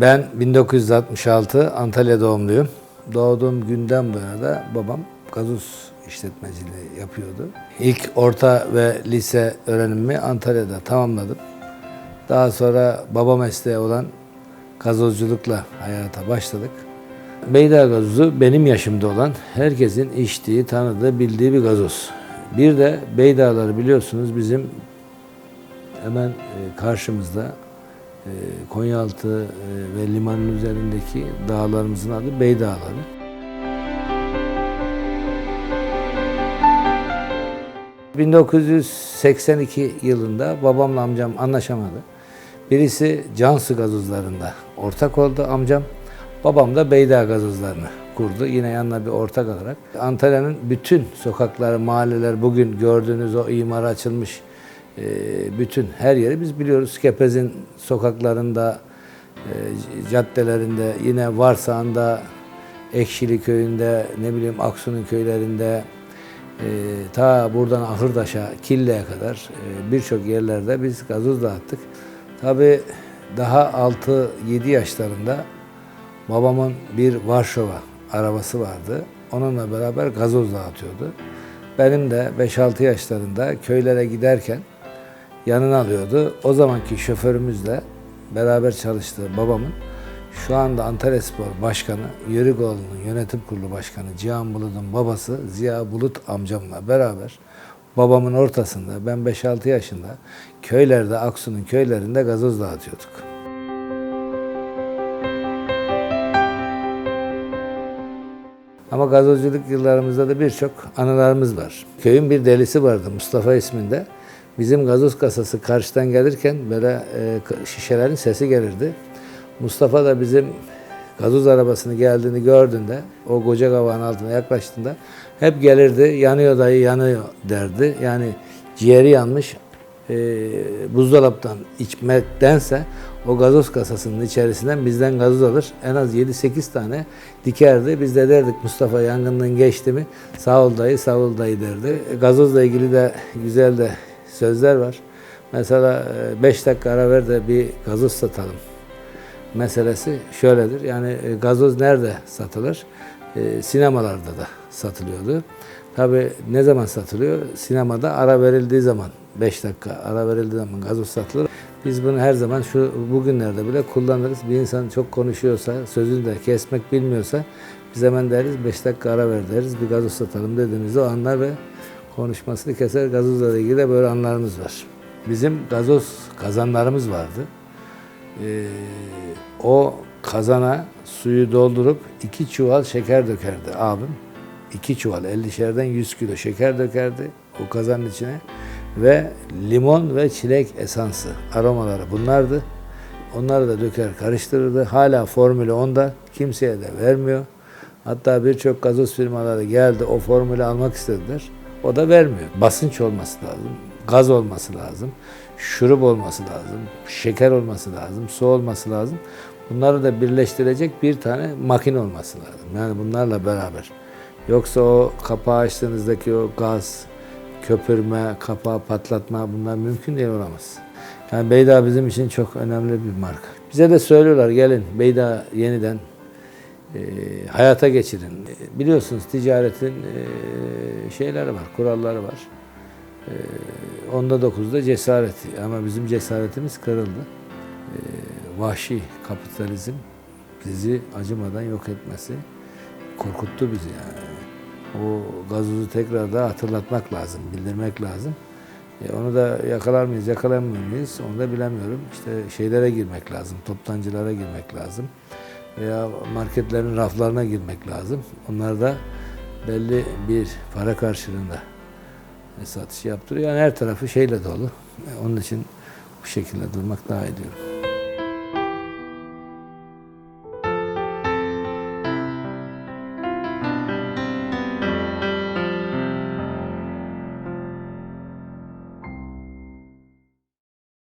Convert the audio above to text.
Ben 1966 Antalya doğumluyum. Doğduğum günden bu yana da babam gazoz işletmeciliği yapıyordu. İlk orta ve lise öğrenimimi Antalya'da tamamladım. Daha sonra baba mesleği olan gazozculukla hayata başladık. Beyda gazozu benim yaşımda olan herkesin içtiği, tanıdığı, bildiği bir gazoz. Bir de Beydağları biliyorsunuz bizim hemen e, karşımızda Konyaaltı e, ve limanın üzerindeki dağlarımızın adı Bey Dağları. ...1982 yılında babamla amcam anlaşamadı. Birisi Cansu gazozlarında ortak oldu amcam. Babam da Beydağ gazozlarını kurdu. Yine yanına bir ortak olarak. Antalya'nın bütün sokakları, mahalleler bugün gördüğünüz o imar açılmış bütün her yeri biz biliyoruz. Kepez'in sokaklarında, e, caddelerinde, yine Varsağ'ında, Ekşili köyünde, ne bileyim Aksu'nun köylerinde, e, ta buradan Ahırdaş'a, Kille'ye kadar e, birçok yerlerde biz gazoz dağıttık. Tabii daha 6-7 yaşlarında babamın bir Varşova arabası vardı. Onunla beraber gazoz dağıtıyordu. Benim de 5-6 yaşlarında köylere giderken yanına alıyordu. O zamanki şoförümüzle beraber çalıştığı babamın şu anda Antalya Spor Başkanı, Yörükoğlu'nun yönetim kurulu başkanı Cihan Bulut'un babası Ziya Bulut amcamla beraber babamın ortasında ben 5-6 yaşında köylerde, Aksu'nun köylerinde gazoz dağıtıyorduk. Ama gazozculuk yıllarımızda da birçok anılarımız var. Köyün bir delisi vardı Mustafa isminde. Bizim gazoz kasası karşıdan gelirken böyle e, şişelerin sesi gelirdi. Mustafa da bizim gazoz arabasını geldiğini gördüğünde, o koca kavağın altına yaklaştığında hep gelirdi, yanıyor dayı yanıyor derdi. Yani ciğeri yanmış, e, buzdolaptan içmektense o gazoz kasasının içerisinden bizden gazoz alır. En az 7-8 tane dikerdi. Biz de derdik Mustafa yangından geçti mi sağ ol dayı sağ ol dayı derdi. E, Gazozla ilgili de güzel de sözler var. Mesela 5 dakika ara ver de bir gazoz satalım meselesi şöyledir. Yani e, gazoz nerede satılır? E, sinemalarda da satılıyordu. Tabi ne zaman satılıyor? Sinemada ara verildiği zaman, 5 dakika ara verildiği zaman gazoz satılır. Biz bunu her zaman şu bugünlerde bile kullanırız. Bir insan çok konuşuyorsa, sözünü de kesmek bilmiyorsa biz hemen deriz 5 dakika ara ver deriz. Bir gazoz satalım dediğimizde o anlar ve konuşmasını keser. Gazozla ilgili de böyle anlarımız var. Bizim gazoz kazanlarımız vardı. Ee, o kazana suyu doldurup iki çuval şeker dökerdi abim. İki çuval 50'şerden 100 kilo şeker dökerdi o kazanın içine ve limon ve çilek esansı aromaları bunlardı. Onları da döker karıştırırdı. Hala formülü onda kimseye de vermiyor. Hatta birçok gazoz firmaları geldi o formülü almak istediler. O da vermiyor. Basınç olması lazım, gaz olması lazım, şurup olması lazım, şeker olması lazım, su olması lazım. Bunları da birleştirecek bir tane makine olması lazım. Yani bunlarla beraber. Yoksa o kapağı açtığınızdaki o gaz, köpürme, kapağı patlatma bunlar mümkün değil olamaz. Yani Beyda bizim için çok önemli bir marka. Bize de söylüyorlar gelin Beyda yeniden e, hayata geçirin. E, biliyorsunuz ticaretin e, şeyleri var, kuralları var. E, onda dokuzda cesaret ama bizim cesaretimiz kırıldı. Vahşi kapitalizm bizi acımadan yok etmesi korkuttu bizi yani. O gazozu tekrar da hatırlatmak lazım, bildirmek lazım. E, onu da yakalar mıyız, yakalamıyor muyuz onu da bilemiyorum. İşte şeylere girmek lazım, toptancılara girmek lazım. Veya marketlerin raflarına girmek lazım. Onlar da belli bir para karşılığında satış yaptırıyor. Yani her tarafı şeyle dolu. Onun için bu şekilde durmak daha iyi diyorum.